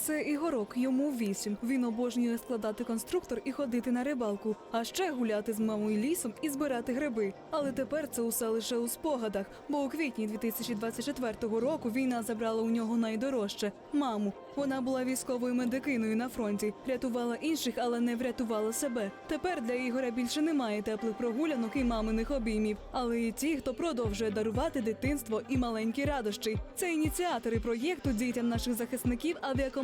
Це Ігорок, йому вісім. Він обожнює складати конструктор і ходити на рибалку, а ще гуляти з мамою лісом і збирати гриби. Але тепер це усе лише у спогадах, бо у квітні 2024 року війна забрала у нього найдорожче маму. Вона була військовою медикиною на фронті, рятувала інших, але не врятувала себе. Тепер для Ігоря більше немає теплих прогулянок і маминих обіймів, але і ті, хто продовжує дарувати дитинство і маленькі радощі. Це ініціатори проєкту дітям наших захисників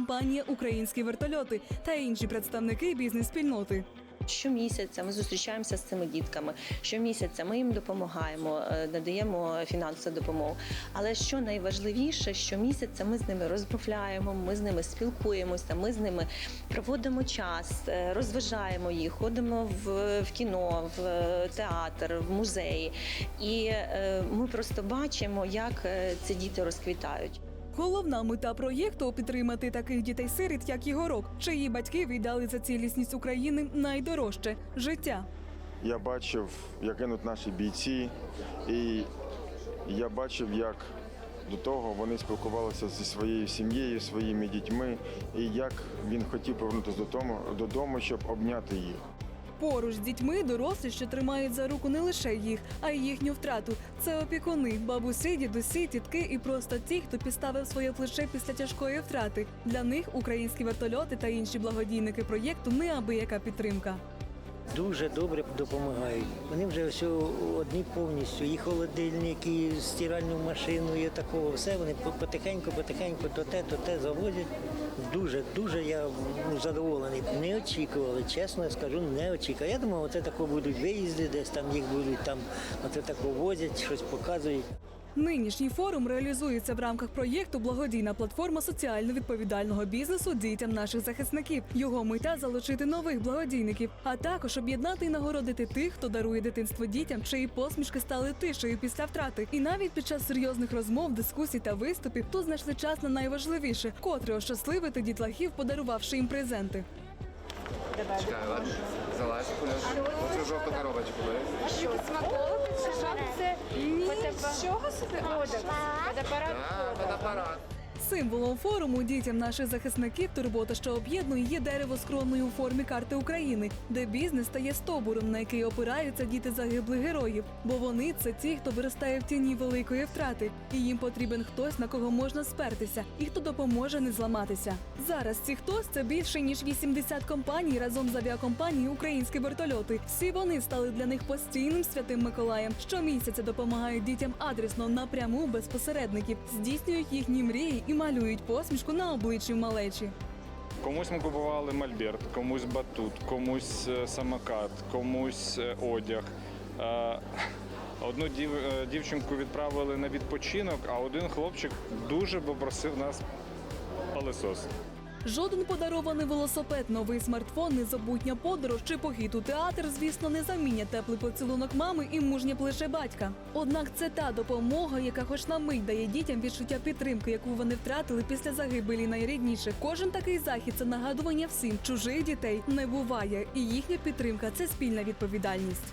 авіакомпанія Українські вертольоти та інші представники бізнес-спільноти. Щомісяця ми зустрічаємося з цими дітками. Щомісяця ми їм допомагаємо, е, надаємо фінансову допомогу. Але що найважливіше, щомісяця ми з ними розмовляємо, ми з ними спілкуємося, ми з ними проводимо час, е, розважаємо їх, ходимо в, в кіно, в е, театр, в музеї. І ми просто бачимо, як ці діти розквітають. Головна мета проєкту підтримати таких дітей-сиріт, як Ігорок, чиї батьки віддали за цілісність України найдорожче життя. Я бачив, як гинуть наші бійці, і я бачив, як до того вони спілкувалися зі своєю сім'єю, своїми дітьми, і як він хотів повернутися додому, додому, щоб обняти їх. Поруч з дітьми дорослі, що тримають за руку не лише їх, а й їхню втрату. Це опікуни, бабусі, дідусі, тітки і просто ті, хто підставив своє плече після тяжкої втрати. Для них українські вертольоти та інші благодійники проєкту неабияка підтримка. Дуже добре допомагають. Вони вже все одні повністю. І холодильник, і стиральну машину, і такого. Все вони потихеньку, потихеньку, то те, то те завозять. Дуже, дуже я ну, задоволений. Не очікували, чесно скажу, не очікували. Я думав, оце тако будуть виїзди, десь там їх будуть там, оце тако возять, щось показують. Нинішній форум реалізується в рамках проєкту Благодійна платформа соціально відповідального бізнесу дітям наших захисників. Його мета залучити нових благодійників, а також об'єднати і нагородити тих, хто дарує дитинство дітям, чиї посмішки стали тишею після втрати. І навіть під час серйозних розмов, дискусій та виступів тут знайшли час на найважливіше, котре ощасливити дітлахів, подарувавши їм презенти. Чекай, ладно. Залазь, Куляш. Оцю жовту коробочку бери. Що, смаколики чи що це? Ні, чого собі? Водопарат. А, водопарат. Символом форуму дітям наших захисників турбота, що об'єднує, є дерево з кроною у формі карти України, де бізнес стає стобуром, на який опираються діти загиблих героїв. Бо вони це ті, хто виростає в тіні великої втрати, і їм потрібен хтось, на кого можна спертися, і хто допоможе не зламатися. Зараз ці хтось це більше ніж 80 компаній разом з авіакомпанією Українські вертольоти. Всі вони стали для них постійним святим Миколаєм. Щомісяця допомагають дітям адресно напряму без посередників, здійснюють їхні мрії і малюють посмішку на обличчі малечі. Комусь ми купували мольберт, комусь батут, комусь е, самокат, комусь е, одяг. Е, Одну дів, дівчинку відправили на відпочинок, а один хлопчик дуже попросив нас пилосос. Жоден подарований велосипед, новий смартфон, незабутня подорож чи похід у театр, звісно, не замінять теплий поцілунок мами і мужнє плече батька. Однак це та допомога, яка хоч на мить дає дітям відчуття підтримки, яку вони втратили після загибелі найрідніших. Кожен такий захід це нагадування всім, чужих дітей не буває, і їхня підтримка це спільна відповідальність.